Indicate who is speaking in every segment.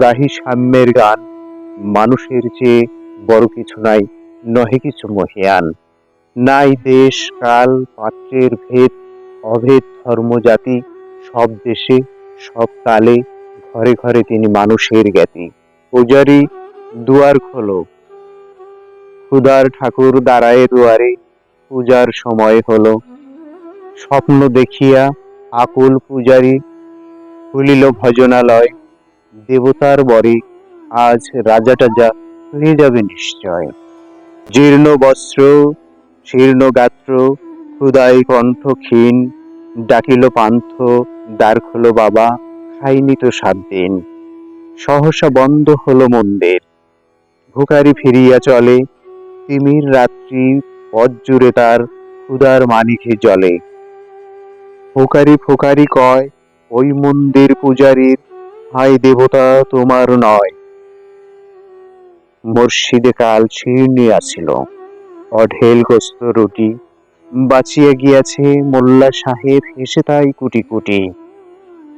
Speaker 1: গাহি সাম্যের গান, মানুষের চেয়ে বড় কিছু নাই, নহে কিছু মহিয়ান। নাই দেশ, কাল, পাত্রের ভেদ, অভেদ ধর্ম, জাতি, সব দেশে, সব কালে, ঘরে ঘরে তিনি মানুষের জ্ঞাতি। পূজারি, দুয়ার খোলো। ক্ষুদার ঠাকুর দাঁড়ায় দুয়ারে, পূজার সময় হলো। স্বপ্ন দেখিয়া আকুল পূজারি, খুলিল ভজনালয়। দেবতার বরে আজ রাজাটা যা হয়ে যাবে নিশ্চয়। জীর্ণ বস্ত্র, শীর্ণ গাত্র, ক্ষুদায় কণ্ঠ ক্ষীণ ডাকিল পান্থ, দ্বার খোলো বাবা, খাইনি তো সাত দিন। সহসা বন্ধ হলো মন্দির। ভুকারি ফিরিয়া চলে, তিমির রাত্রি পথ জুড়ে তার ক্ষুদার মানিকে জলে। ফোকারি ফোকারি কয়, ওই মন্দির পূজারীর হাই দেবতা তোমার নয়। মসজিদে কাল ছির্ণি আসিল। অঢেল গোস্ত রুটি। বাঁচিয়া গিয়াছে মোল্লা সাহেব হেসে তাই কুটি কুটি।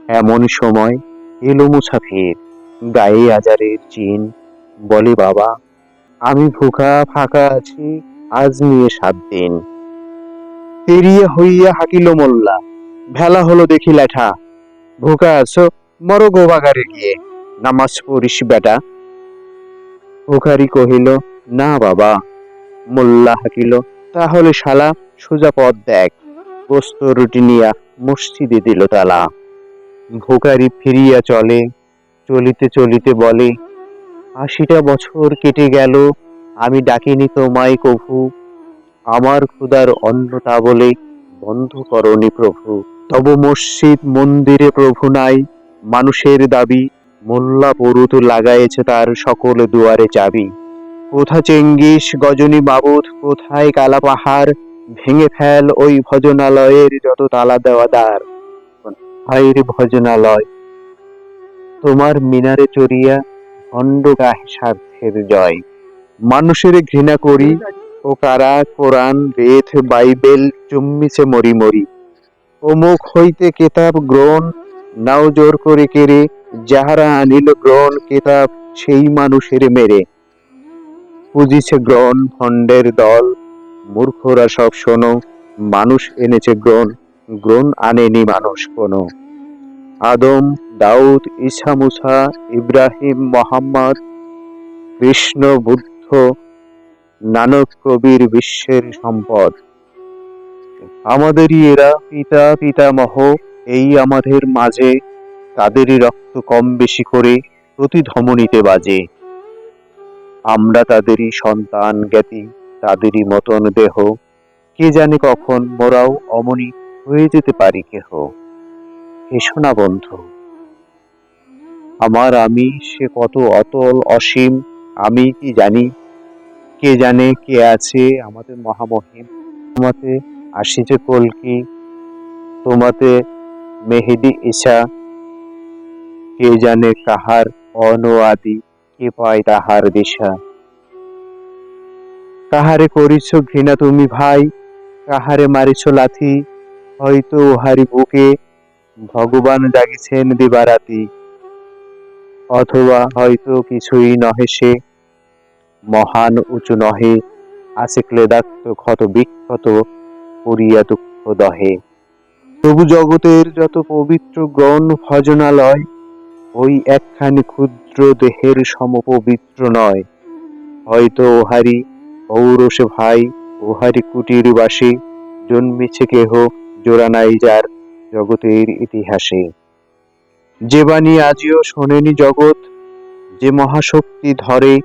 Speaker 1: এমন সময় এলো মুসাফির। গায়ে আজারের চিন বলে, বাবা, আমি ভুখা ফাঁকা আছি, আজ নিয়ে সাত দিন। তেরিয়ে হইয়া হাকিল মোল্লা। ভেলা হলো দেখি লেঠা। ভুকা আছো? মরো গোবাগারে গিয়ে। নামাজ পড়িস বেটা। ভুখারি কহিল না বাবা। মোল্লা হাকিল তাহলে শালা সোজা পথ দেখ। গোস্ত রুটি নিয়া মসজিদে দিল তালা। ভুকারি ফিরিয়া চলে চলিতে চলিতে বলে আশিটা বছর কেটে গেল আমি ডাকিনি তোমায় কভু। আমার ক্ষুদার অন্নটা বলে বন্ধ করনি প্রভু। তব মসজিদ মন্দিরে প্রভু নাই। মানুষের দাবি, মোল্লা পরুত লাগাইছে তার সকল দুয়ারে চাবি। কোথা চেঙ্গিস গজনী বাবুত কোথায় কালা পাহাড়, ভেঙে ফেল ওই ভজনালয়ের যত তালা দেওয়া দ্বার। হাইরে ভজনালয়, তোমার মিনারে চড়িয়া ভণ্ড গাহে স্বার্থের জয়। মানুষের ঘৃণা করি ও কারা কোরআন, বেদ, বাইবেল চুম্মিছে মরি মরি। ও মুখ হইতে কেতাব গ্রহণ নাও জোর করে কেড়ে, যাহারা আনিল গ্রহণ কেতাব, সেই মানুষের মেরে। পুজিছে গ্রহণ ভণ্ডের দল, মূর্খরা সব শোনো, মানুষ এনেছে গ্রহণ গ্রহণ আনেনি মানুষ কোনো। আদম, দাউদ, ঈসা, মুসা, ইব্রাহিম, মোহাম্মদ, কৃষ্ণ, বুদ্ধ, নানক কবির বিশ্বের সম্পদ। আমাদেরই এরা পিতা, পিতামহ এই আমাদের মাঝে তাদেরই রক্ত কম বেশি করে প্রতি ধমনীতে বাজে। আমরা তাদেরই সন্তান জ্ঞাতি, তাদেরই মতন দেহ। কে জানে কখন মোরাও অমনি হয়ে যেতে পারি কেহ। এসো না বন্ধু। আমার আমি সে কত অতল অসীম, আমি কি জানি? কে জানে কে আছে আমাদের মহামহিম। তোমাতে আসিছে কলকি, তোমাতে মেহেদি, ঈশা, কে জানে কাহার অনআদি কে পায় তাহার দিশা। কাহারে করিছ ঘৃণা তুমি ভাই, কাহারে মারিছ লাথি, হয়তো উহারি বুকে ভগবান জাগিছেন দিবারাতি, অথবা হয়তো কিছুই নহে সে, মহান উঁচু নহে আছে ক্লেদাক্ত ক্ষত বিক্ষত পড়িয়া দুঃখ দহে। তবু জগতের যত পবিত্র গ্রহণ ভজনালয়, ওই একখানি ক্ষুদ্র দেহের সমপবিত্র নয়। হয়তো ওহারি ঔরসে ভাই, ওহারি কুটির বাসী জন্মিছে কেহ জোড়া নাই যার জগতের ইতিহাসে। যে বাণী আজিও শোনেনি জগৎ, যে মহাশক্তি ধরে,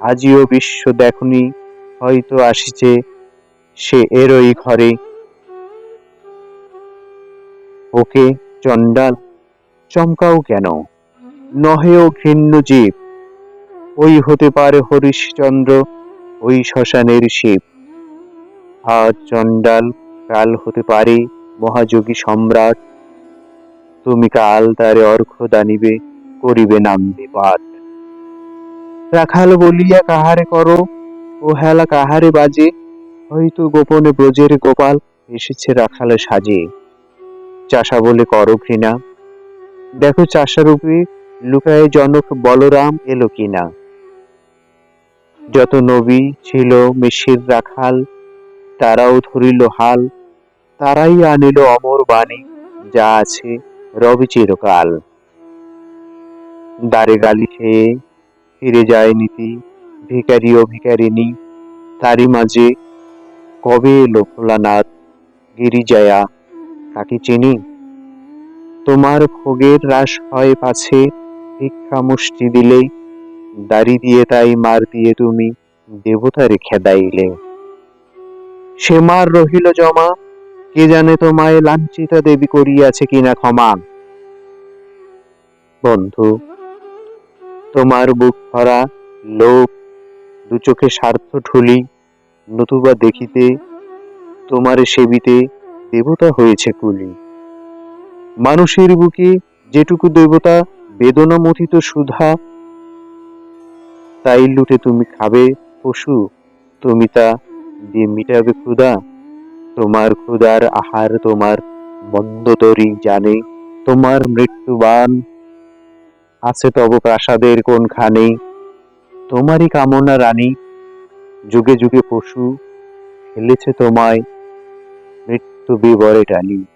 Speaker 1: আজিও বিশ্ব দেখনি, হয়তো আসিছে সে এরই ঘরে। ওকে চণ্ডাল, চমকাও কেন? নহেও ঘৃণ্য জীব। ওই হতে পারে হরিশ্চন্দ্র, ওই শ্মশানের শিব। আজ চণ্ডাল, কাল হতে পারে মহাযোগী সম্রাট। তুমি কাল তারে অর্ঘ দানিবে, করিবে নামবে পাঠ রাখাল বলিয়া, কাহারে করো? ও হেলা কাহারে বাজে? হয়তো গোপনে ব্রজের গোপাল এসেছে রাখালে সাজে। চাষা বলে করো ঘৃণা দেখো চাষারূপে লুকায় জনক বলরাম এলো কিনা? যত নবী ছিল মিশির রাখাল, তারাও ধরিল হাল, তারাই আনিল অমর বাণী, যা আছে রবি চিরকাল। দারে গালি খেয়ে ফিরে যায় নীতি ভিকারি ও ভিকারিনী তারই মাঝে কবে এলো ভোলানাথ, গিরিজায়া তাকে চিনি। তোমার ভোগের হ্রাস হয় পাছে, ভিক্ষা মুষ্টি দিলে দাড়ি দিয়ে তাই মার দিয়ে তুমি দেবতারে খেদাইলে। সে মার রহিল জমা, কে জানে তোমায় লাঞ্ছিতা দেবী করিয়াছে কিনা ক্ষমা। বন্ধু, তোমার বুক ভরা লোভ দু চোখে স্বার্থ ঠুলি নতুবা দেখিতে তোমার সেবিতে দেবতা হয়েছে কুলি। মানুষের বুকে যেটুকু দেবতা বেদনা মথিত সুধা, তাই লুটে তুমি খাবে পশু, তুমি তা দিয়ে মিটাবে ক্ষুধা। তোমার ক্ষুধার আহার তোমার মন্দতরি জানে, তোমার মৃত্যুবান আছে তব প্রাসাদের কোনখানে। তোমারই কামনা রানী, যুগে যুগে পশু ফেলেছে তোমায় to be war attorney.